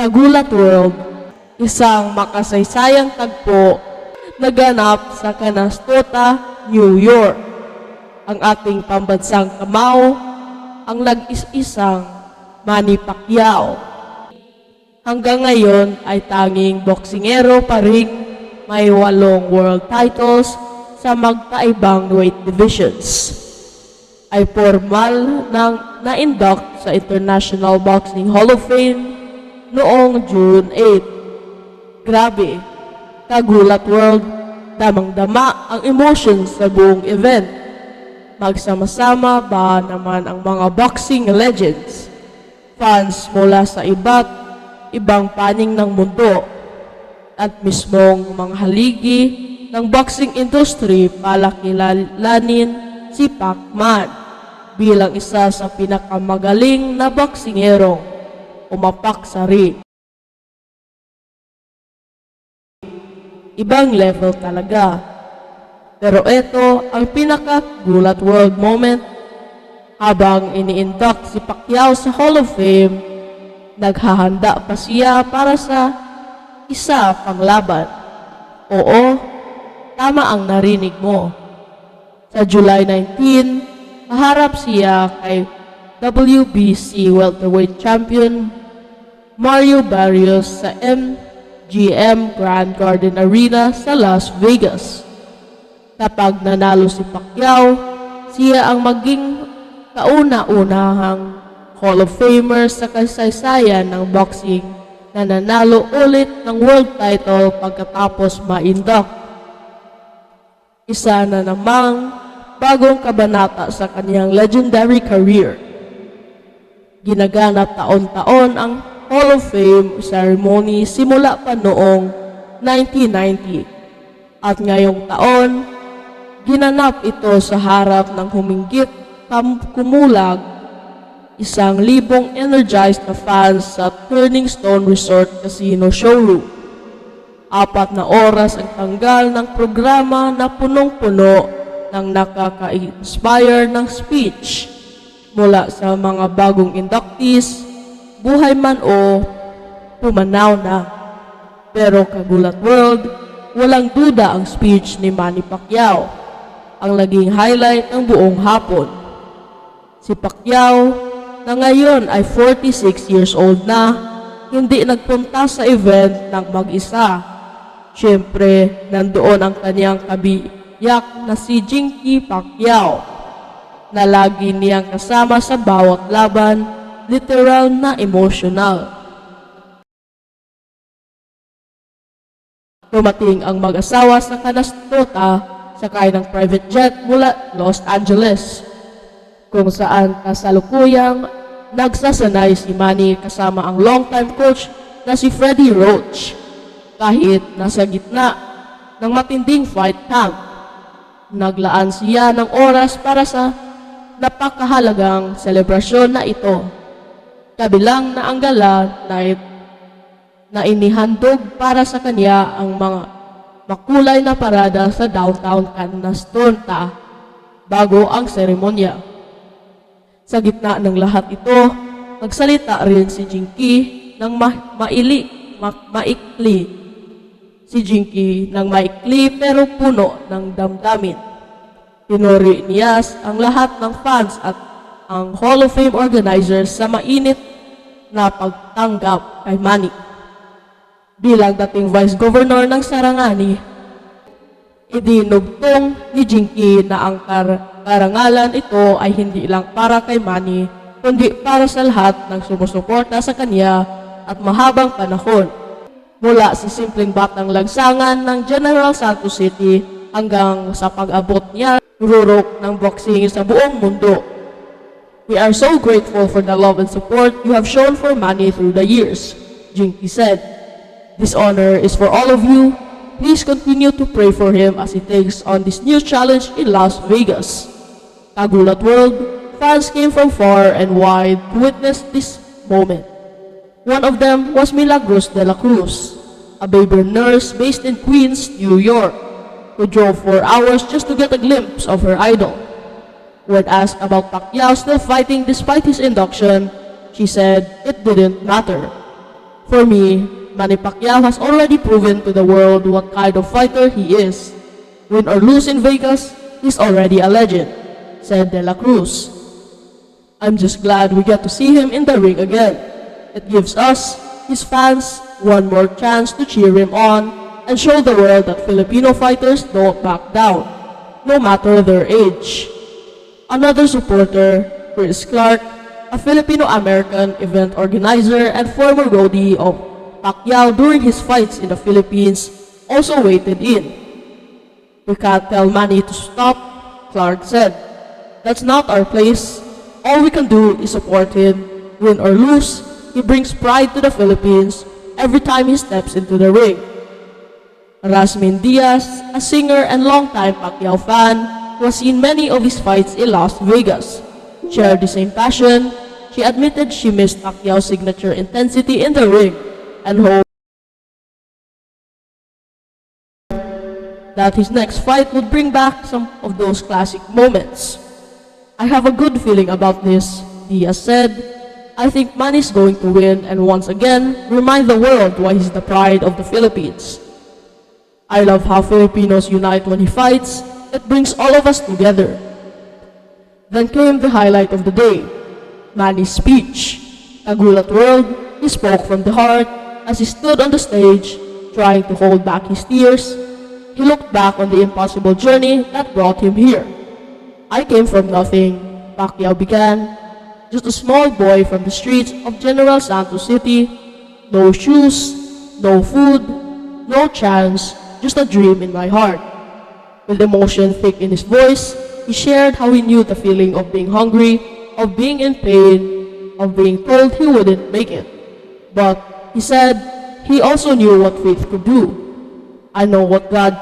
Kagulat World, isang makasaysayang tagpo naganap sa Canastota, New York. Ang ating pambansang kamao, ang nag-is-isang Manny Pacquiao. Hanggang ngayon ay tanging boksingero pa rin may walong world titles sa magkaibang weight divisions. Ay formal nang na-induct sa International Boxing Hall of Fame noong June 8. Grabe, kagulat world, damang-dama ang emotions sa buong event. Magsama-sama ba naman ang mga boxing legends, fans mula sa iba't ibang paning ng mundo, at mismong mga haligi ng boxing industry palakilalanin si Pacman bilang isa sa pinakamagaling na boksingero umapak sa ring. Ibang level talaga. Pero ito ang pinaka-gulat world moment habang ini-induct si Pacquiao sa Hall of Fame, naghahanda pa siya para sa isa pang laban. Oo, tama ang narinig mo. Sa July 19, maharap siya kay WBC welterweight champion Mario Barrios sa MGM Grand Garden Arena sa Las Vegas. Kapag nanalo si Pacquiao, siya ang maging kauna-unahang Hall of Famer sa kasaysayan ng boxing na nanalo ulit ng world title pagkatapos ma-induct. Isa na namang bagong kabanata sa kanyang legendary career. Ginaganap taon-taon ang Hall of Fame ceremony simula pa noong 1990. At ngayong taon, ginanap ito sa harap ng huminggit kumulag isang libong energized na fans sa Turning Stone Resort Casino Showroom. Apat na oras ang tanggal ng programa na punong-puno ng nakaka-inspire ng speech mula sa mga bagong inductees, buhay man o pumanaw na. Pero kagulat world, walang duda ang speech ni Manny Pacquiao, ang naging highlight ng buong hapon. Si Pacquiao, na ngayon ay 46 years old na, hindi nagpunta sa event ng mag-isa. Siyempre, nandoon ang kanyang kabiyak na si Jinky Pacquiao, na lagi niyang kasama sa bawat laban, literal na emotional. Dumating ang mag-asawa sa Canastota sakay ng private jet mula Los Angeles kung saan kasalukuyang nagsasanay si Manny kasama ang longtime coach na si Freddie Roach kahit nasa gitna ng matinding fight camp. Naglaan siya ng oras para sa napakahalagang selebrasyon na ito. Kabilang na ang gala na, na inihandog para sa kanya ang mga makulay na parada sa downtown Canastonta bago ang seremonya. Sa gitna ng lahat ito, nagsalita rin si Jinky ng ma- maili, ma- maikli. Si Jinky ng maikli pero puno ng damdamin. Pinuri niya ang lahat ng fans at ang Hall of Fame organizers sa mainit na pagtanggap kay Manny. Bilang dating Vice Governor ng Sarangani, idinugtong ni Jinky na ang kar- karangalan ito ay hindi lang para kay Manny, kundi para sa lahat ng sumusuporta sa kanya at mahabang panahon. Mula sa simpleng batang lagsangan ng General Santos City hanggang sa pag-abot niya rurok ng boxing sa buong mundo. We are so grateful for the love and support you have shown for Manny through the years, Jinky said. This honor is for all of you. Please continue to pray for him as he takes on this new challenge in Las Vegas. Kagulat World, fans came from far and wide to witness this moment. One of them was Milagros de la Cruz, a baby nurse based in Queens, New York, who drove four hours just to get a glimpse of her idol. When asked about Pacquiao still fighting despite his induction, she said it didn't matter. For me, Manny Pacquiao has already proven to the world what kind of fighter he is. Win or lose in Vegas, he's already a legend, said De La Cruz. I'm just glad we get to see him in the ring again. It gives us, his fans, one more chance to cheer him on and show the world that Filipino fighters don't back down, no matter their age. Another supporter, Chris Clark, a Filipino-American event organizer and former roadie of Pacquiao during his fights in the Philippines, also waited in. We can't tell Manny to stop, Clark said. That's not our place. All we can do is support him. Win or lose, he brings pride to the Philippines every time he steps into the ring. Rasmin Diaz, a singer and longtime Pacquiao fan, has seen many of his fights in Las Vegas, shared the same passion. She admitted she missed Pacquiao's signature intensity in the ring and hoped that his next fight would bring back some of those classic moments. I have a good feeling about this, Diaz said. I think Manny's going to win and once again remind the world why he's the pride of the Philippines. I love how Filipinos unite when he fights. It brings all of us together. Then came the highlight of the day, Manny's speech. Tagulat world, he spoke from the heart as he stood on the stage, trying to hold back his tears. He looked back on the impossible journey that brought him here. I came from nothing, Pacquiao began. Just a small boy from the streets of General Santos City. No shoes, no food, no chance, just a dream in my heart. With emotion thick in his voice, he shared how he knew the feeling of being hungry, of being in pain, of being told he wouldn't make it. But, he said, he also knew what faith could do. I know what God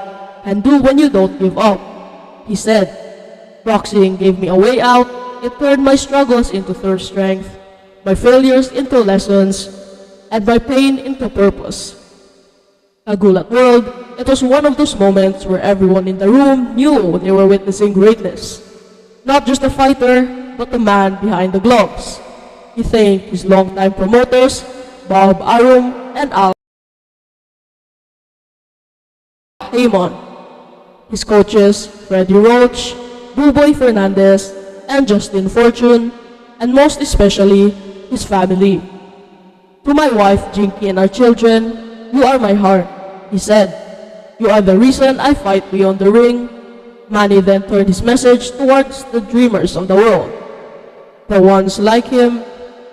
can do when you don't give up. He said, Boxing gave me a way out. It turned my struggles into third strength, my failures into lessons, and my pain into purpose. A Gulat world, it was one of those moments where everyone in the room knew they were witnessing greatness. Not just the fighter, but the man behind the gloves. He thanked his longtime promoters, Bob Arum and Al Heyman, his coaches, Freddie Roach, Buboy Fernandez, and Justin Fortune, and most especially, his family. To my wife, Jinky, and our children, you are my heart, he said. You are the reason I fight beyond the ring. Manny then turned his message towards the dreamers of the world. The ones like him,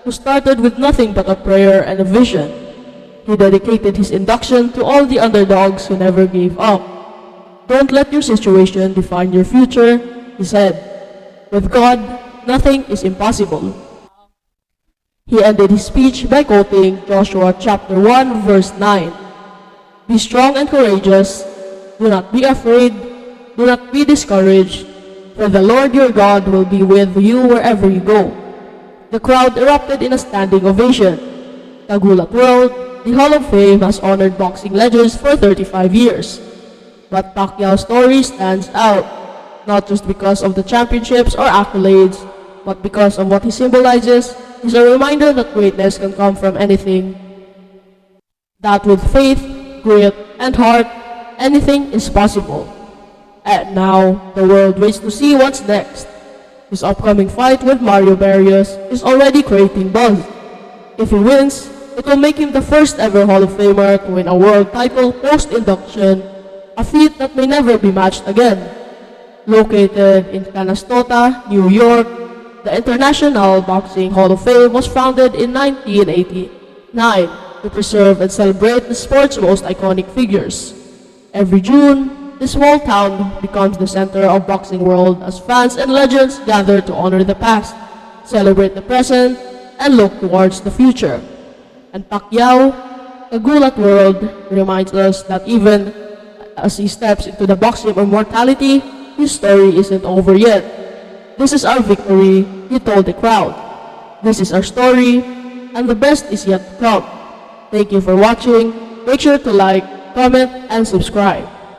who started with nothing but a prayer and a vision. He dedicated his induction to all the underdogs who never gave up. Don't let your situation define your future, he said. With God, nothing is impossible. He ended his speech by quoting Joshua chapter 1 verse 9. Be strong and courageous. Do not be afraid. Do not be discouraged. For the Lord your God will be with you wherever you go. The crowd erupted in a standing ovation. Tagulat World, the Hall of Fame has honored boxing legends for 35 years. But Pacquiao's story stands out, not just because of the championships or accolades, but because of what he symbolizes. He's a reminder that greatness can come from anything. That with faith, grit, and heart, anything is possible. And now, the world waits to see what's next. His upcoming fight with Mario Barrios is already creating buzz. If he wins, it will make him the first ever Hall of Famer to win a world title post-induction, a feat that may never be matched again. Located in Canastota, New York, the International Boxing Hall of Fame was founded in 1989 to preserve and celebrate the sport's most iconic figures. Every June, this small town becomes the center of boxing world as fans and legends gather to honor the past, celebrate the present, and look towards the future. And Pacquiao, the Gulat world, reminds us that even as he steps into the boxing of immortality, his story isn't over yet. This is our victory, he told the crowd. This is our story, and the best is yet to come. Thank you for watching. Make sure to like, comment, and subscribe.